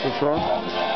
Що що?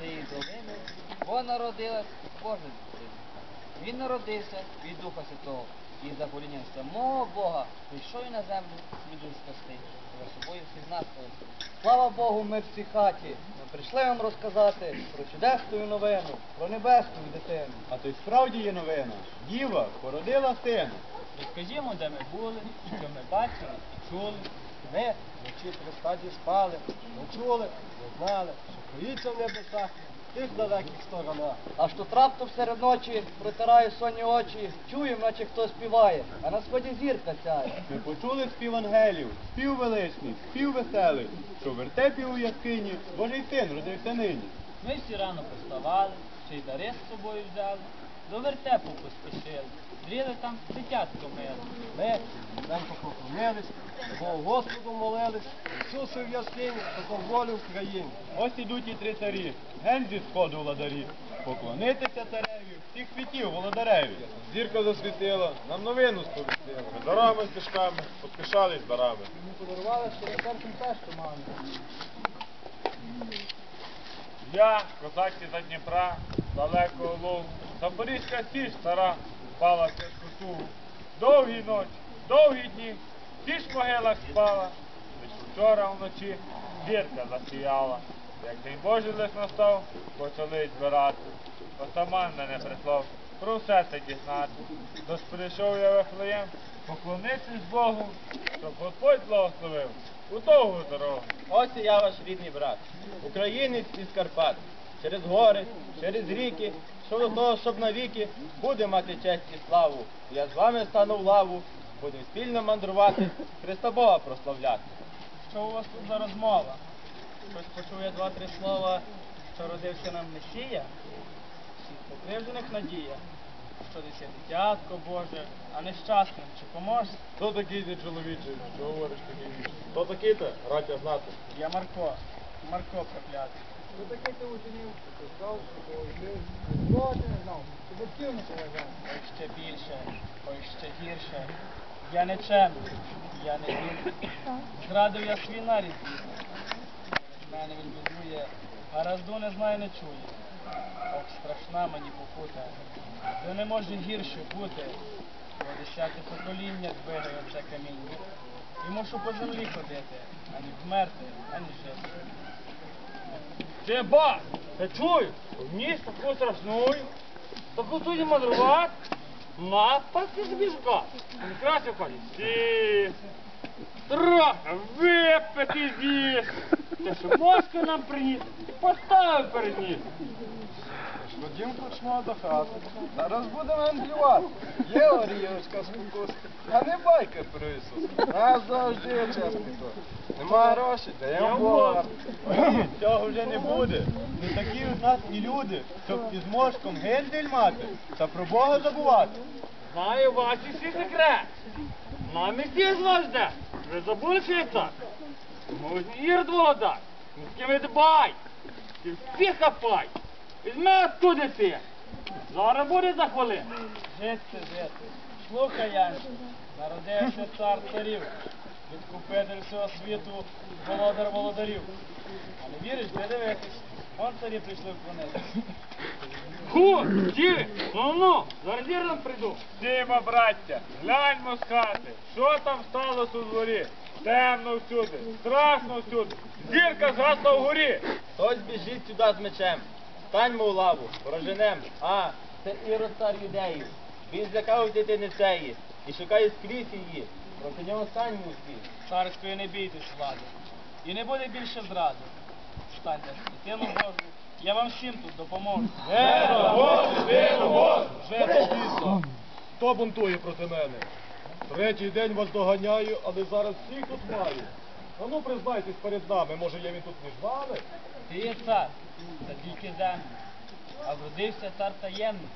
Цієї долини, бо народилась Божа дитина. Він народився від Духа Святого, і за волінням самого Бога прийшов і на землю дух спасти, за собою всіх нас. Слава Богу, ми всі хаті. Ми прийшли вам розказати про чудесну новину, про небесну дитину. А то й справді є новина. Діва породила сина. Розкажімо, де ми були, що ми бачили і чули. Ми вночі при стаді спали, ми чули, ми знали, що криється в небесах, в тих далеких сторонах. Аж тут раптом серед ночі протираю сонні очі, чую, наче хто співає, а на сході зірка сяє. Ми почули спів ангелів, спів величний, спів веселий, що в вертепі у яскині Божий син родився нині. Ми всі рано поставали, ще й дари з собою взяли, до вертепу поспішили, зріли там дитятко мили. Ми ненько поклонились, Богу Господу молились, Ісусу в яскині, таком волю в країні. Ось ідуть і три царі, ген зі сходу владарі. Поклонитися цареві, всіх світів володареві. Зірка засвітила, нам новину сповістила. Ми дарами стежками, поспішались дарами. Ми подарували, що серцем те, що маємо. Я, козаки за Дніпра, далекого лову, Запорізька січ стара, впала в тяжку. Довгі ночі, довгі дні, в могилах спала, лиш вчора вночі зірка засіяла. Як день Божий лиш настав, почали збирати. Отаман мене прислав, про все це дізнати. Тож прийшов я в Ефлеєм, поклонитись Богу, щоб Господь благословив у довгу дорогу. Ось і я ваш рідний брат, українець із Карпат. Через гори, через ріки, що до того, щоб навіки буде мати честь і славу. Я з вами стану в лаву, будемо спільно мандрувати, Христа Бога прославляти. Що у вас тут за розмова? Хтось почує два-три слова, що родився нам Месія, всіх покривджених надія, що десь є дитятко Боже, а нещасним чи поможе? Хто такий ти чоловіче, що говориш віч? Хто такий ти? Радя знати. Я Марко, Марко проклятий. Що таке ти учинив? Сказав, що ти не знав? Ти батьків не поважав. Ой ще більше, ой ще гірше. Я не чемний, я не вірний. Зрадив я свій нарід. Мене він бідує, а разду не знає, не чує. Ох, страшна мені покута, де не може гірше бути. Бо десяте покоління двигає це каміння. І мушу по землі ходити, ані вмерти, ані жити. Ти ба, я чую, вніс таку страшную, таку судді мандрувати, напасти з біжка. Він краще пані, Сі, трохи випити з'їж. те, що мошку нам приніс, поставив перед ним. Ходім почмо до хати. Зараз будемо англювати. Є орієвська спокуска, а не байка про Ісуса. Нас завжди є чесний то. Нема грошей, даємо Бога. Цього вже не буде. Не такі у нас і люди, щоб із мошком гендель мати та про Бога забувати. Знаю ваші всі секрети. Нам і ті з вас де. Ви забули, що я цар? Можна ірод володар. Ні з ким дбай. Ти всіх хапай. Візьми оттуди ти. Зараз буде за хвилину. Жити, жити. Слухай, Янче, народився цар царів, відкупитель всього світу, володар володарів. А не віриш, де дивитись? Вон царі прийшли вклонитись. Ху, ті, ну ну, зараз вірно прийду. Діма, браття, гляньмо з хати, що там сталося у дворі. Темно всюди, страшно всюди. Зірка згасла вгорі. Хтось біжить сюди з мечем. Станьмо у лаву, проженем. А, це Ірод цар юдеїв. Він злякав дитини цієї і шукає скрізь її. Проти нього станьмо усі. Царської не бійтесь, влади. І не буде більше зради. Станьте, дитину Божу, я вам всім тут допоможу. Вже дійсно. Хто бунтує проти мене? Третій день вас доганяю, але зараз всіх тут маю. А ну признайтесь перед нами, може я він тут між вами? Ти є цар, та тільки землі. А вродився цар таємний.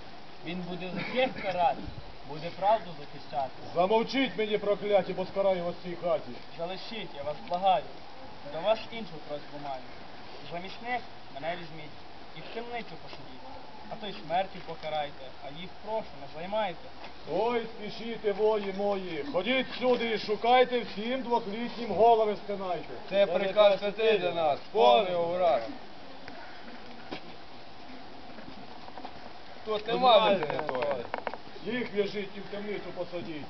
Він буде всіх карати, буде правду захищати. Замовчіть мені прокляті, бо скараю вас в цій хаті. Залишіть, я вас благаю. До вас іншу просьбу маю. Замість мене візьміть і в темницю посадіть. А то й смертю покарайте, а їх прошу, не займайте. Ой, спішіте, вої мої, ходіть сюди і шукайте всім двохлітнім голови стинайте. Це приказ святий для нас, повний ураз. Тут нема людини твоєї. Їх в'яжіть і в темницю посадіть.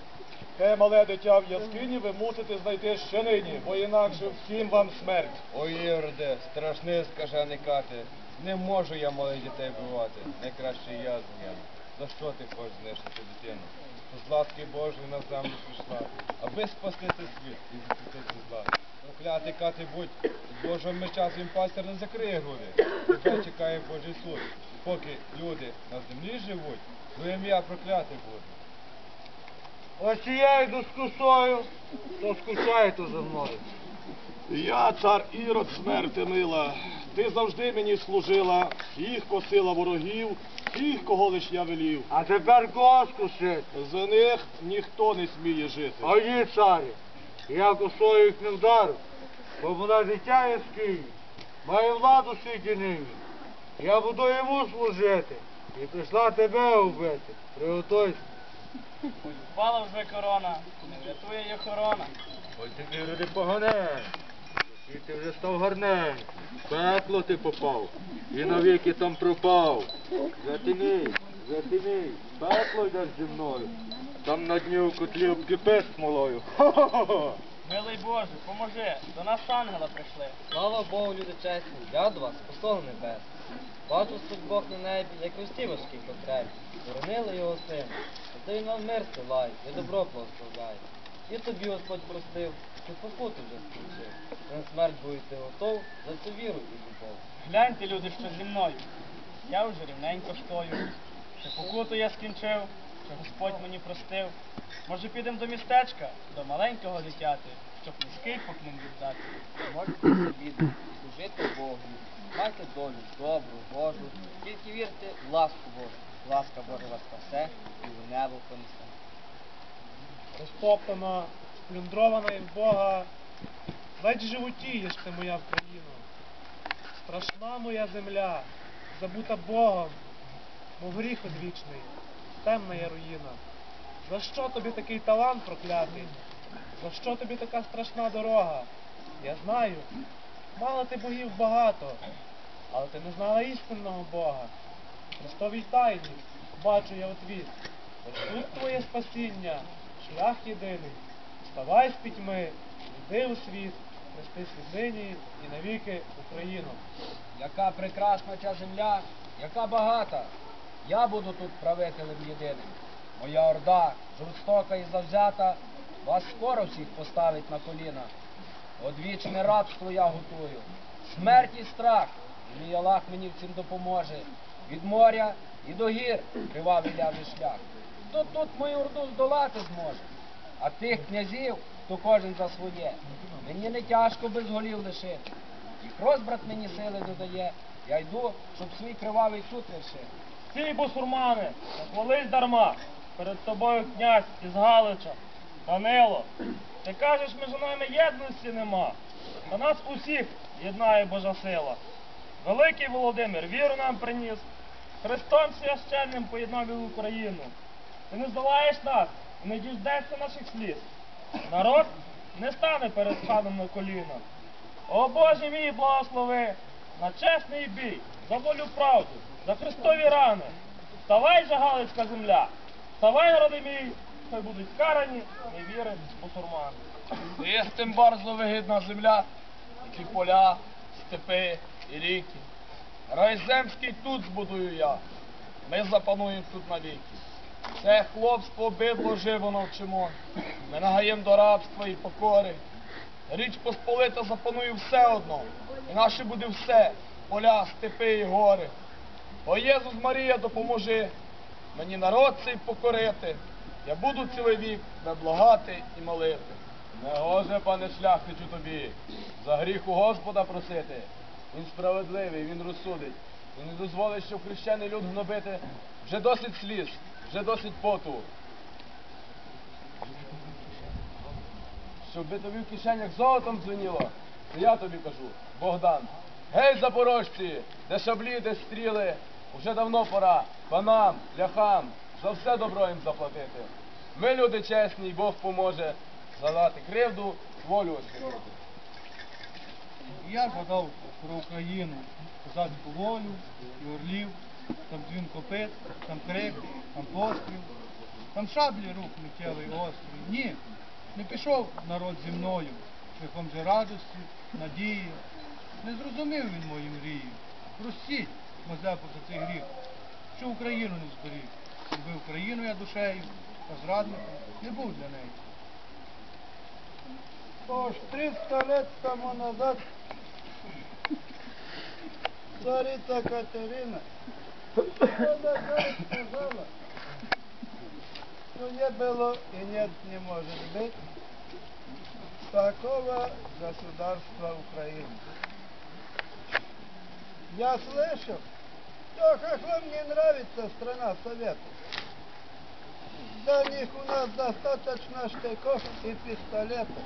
Те мале дитя в яскині ви мусите знайти ще нині, бо інакше всім вам смерть. Ой, Ірде, страшне скажений кати. Не можу я малих дітей вбивати. Найкраще я згину. За що ти хочеш знищити дитину? З ласки Божої на землю прийшла, аби спасти цей світ і захистити зла. Проклятий кати будь, з Божого меча своїм пастир не закриє груди. Тебе чекає Божий суд. Поки люди на землі живуть, твоє ім'я прокляте буде. Ось я йду з косою, то скучаєте за мною. Я, цар Ірод, смерти мила, ти завжди мені служила, всіх косила ворогів, всіх, кого лиш я велів. А тепер кого скусити? За них ніхто не сміє жити. А ні, царі, я косою їх не вдарю, бо вона дитя яскині, має владу світі нині. Я буду йому служити і прийшла тебе вбити. Приготуйся. Впала вже корона, не врятує її охорона. Ой ти люди погане, і ти вже став гарне. В Пекло ти попав, і навіки там пропав. Затяни, в пекло йдеш зі мною. Там на дні у котлі обкипиш смолою. Хо-хо-хо. Милий Боже, поможи, до нас ангела прийшли. Слава Богу, люди чесні, я до вас, посол небес. Бачу суть Бог на небі, як усі важкі потребі. Боронили його сина, а то він вам мир силає, і добро благословляє. І тобі Господь простив, що покуту вже скінчив. На смерть будете готов за цю віру і любов. Гляньте, люди, що зі мною. Я вже рівненько стою. Що покуту я скінчив, що Господь мені простив. Може підемо до містечка, до маленького дитяти, щоб низький поклін віддати. Можете собі служити Богу, майте долю добру, Божу, тільки вірте в ласку Божу. Ласка Божа вас спасе і в небо понесе. Розтоптана, сплюндрована від Бога. Ледь животієш ти моя Україна. Страшна моя земля, забута Богом, мов гріх одвічний, темна є руїна. За що тобі такий талант проклятий? За що тобі така страшна дорога? Я знаю, мало ти богів багато, але ти не знала істинного Бога. Христовій тайні бачу я отвіт. Ось тут твоє спасіння, шлях єдиний. Вставай з пітьми, йди у світ, хрести світлині і навіки Україну. Яка прекрасна ця земля, яка багата. Я буду тут правителем єдиним. Моя орда, жорстока і завзята, вас скоро всіх поставить на коліна. Одвічне рабство я готую. Смерть і страх. Мій Аллах мені в цім допоможе. Від моря і до гір кривавий лявий шлях. Хто тут мою орду здолати зможе? А тих князів, то кожен за своє. Мені не тяжко без голів лишити. І розбрат мені сили додає. Я йду, щоб свій кривавий суд вершити. Стій, бусурмани, хвались дарма. Перед тобою князь із Галича. Данило, ти кажеш, між нами єдності нема. Та нас усіх єднає Божа сила. Великий Володимир віру нам приніс. Христом священним поєднав Україну. Ти не здолаєш нас і не діждешся наших сліз. Народ не стане перед ханом на коліна. О Боже мій благослови на чесний бій, за волю правду, за Христові рани. Вставай Галицька земля, вставай, народи мій, хай будуть карані невіри бусурмани. Їх тим барзло вигідна земля, які поля, степи і ріки. Рай земський тут збудую я. Ми запануємо тут навіки. Це хлопство бидло живо навчимо. Ми нагаєм до рабства і покори. Річ Посполита запанує все одно. І наше буде все поля, степи і гори. О Єзус Марія, допоможи мені народ цей покорити. Я буду цілий вік тебе благати і молити. Не гоже, пане шляхтичу тобі, за гріх у Господа просити. Він справедливий, він розсудить. Він не дозволить, щоб хрещений люд гнобити. Вже досить сліз, вже досить поту. Щоб би тобі в кишенях золотом дзвеніло, то я тобі кажу, Богдан. Гей, запорожці, де шаблі, де стріли, уже давно пора панам, ляхам, за все добро їм заплатити. Ми люди чесні, Бог поможе задати кривду, волю освятити. Я згадав про Україну, козацьку волю і орлів, там дзвін копит, там крик, там постріл, там шаблі рук миттєвий острий. Ні, не пішов народ зі мною, шляхом же радості, надії. Не зрозумів він мої мрії. Простіть, Мазепу, за цей гріх, що Україну не зберіг. Любив Україну я душею, а зрадником не був для неї. Аж 300 лет тому назад царица Катерина сказала, что не было и нет не может быть такого государства Украины. Я слышал, что хохлам не нравится страна Советов. Для них у нас достаточно штыков и пистолетов.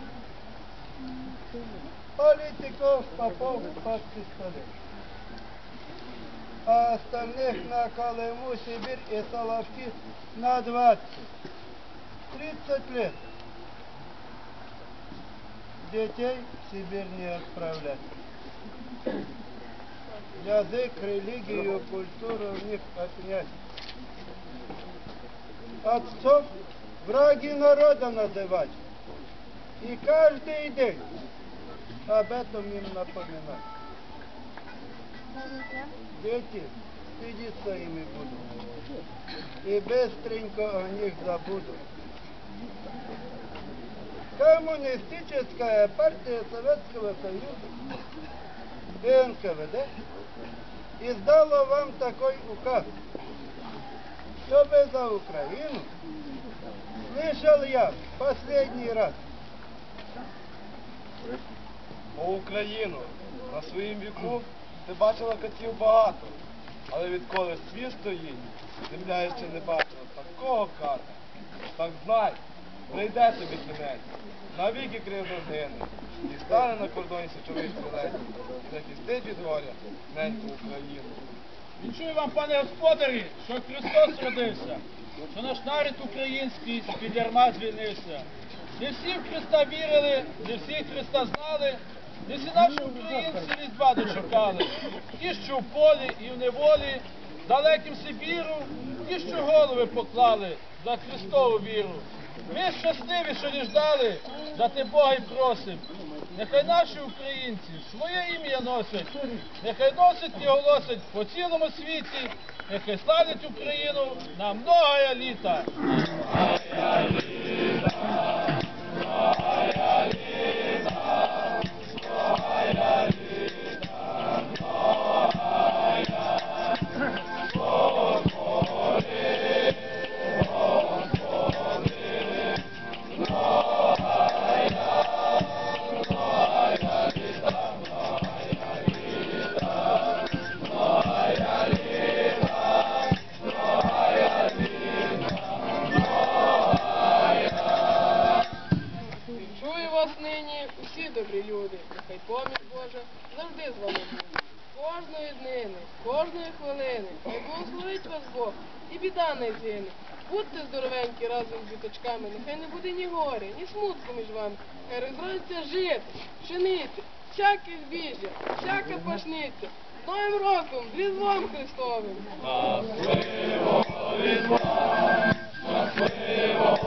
Политиков, попов под пистолет. А остальных на Колыму, Сибирь и Соловки на 20. 30 лет. Детей в Сибирь не отправлять. Язык, религию, культуру у них отнять. Отцов враги народа называть. И каждый день об этом им напоминать. Дети стыдиться ими будут. И быстренько о них забудут. Коммунистическая партия Советского Союза и НКВД издала вам такой указ, чтобы за Украину слышал я в последний раз. О Україну, на своїм віку ти бачила катів багато, але відколи світ стоїть, земля ще не бачила такого ката. Так знай, прийде тобі кінець, навіки кривда згине, і стане на кордоні січовий стрілець, захистить від горя неньку Україну. Відчую вам, пане господарі, що Христос родився, що наш народ український з-під ярма звільнився. Не всі в Христа вірили, не всі Христа знали, всі наші українці різдва дочекали. Ті, що в полі і в неволі, далеким Сибіру, ті, що голови поклали за Христову віру. Ми щасливі, що не ждали, за те Бога й просим. Нехай наші українці своє ім'я носять, нехай носять і голосять по цілому світі, нехай славлять Україну на многая літа. Всяке збіжжя, всяка пашниця. Новим роком, Різдвом Христовим! Щасливо, Різдва, щасливо,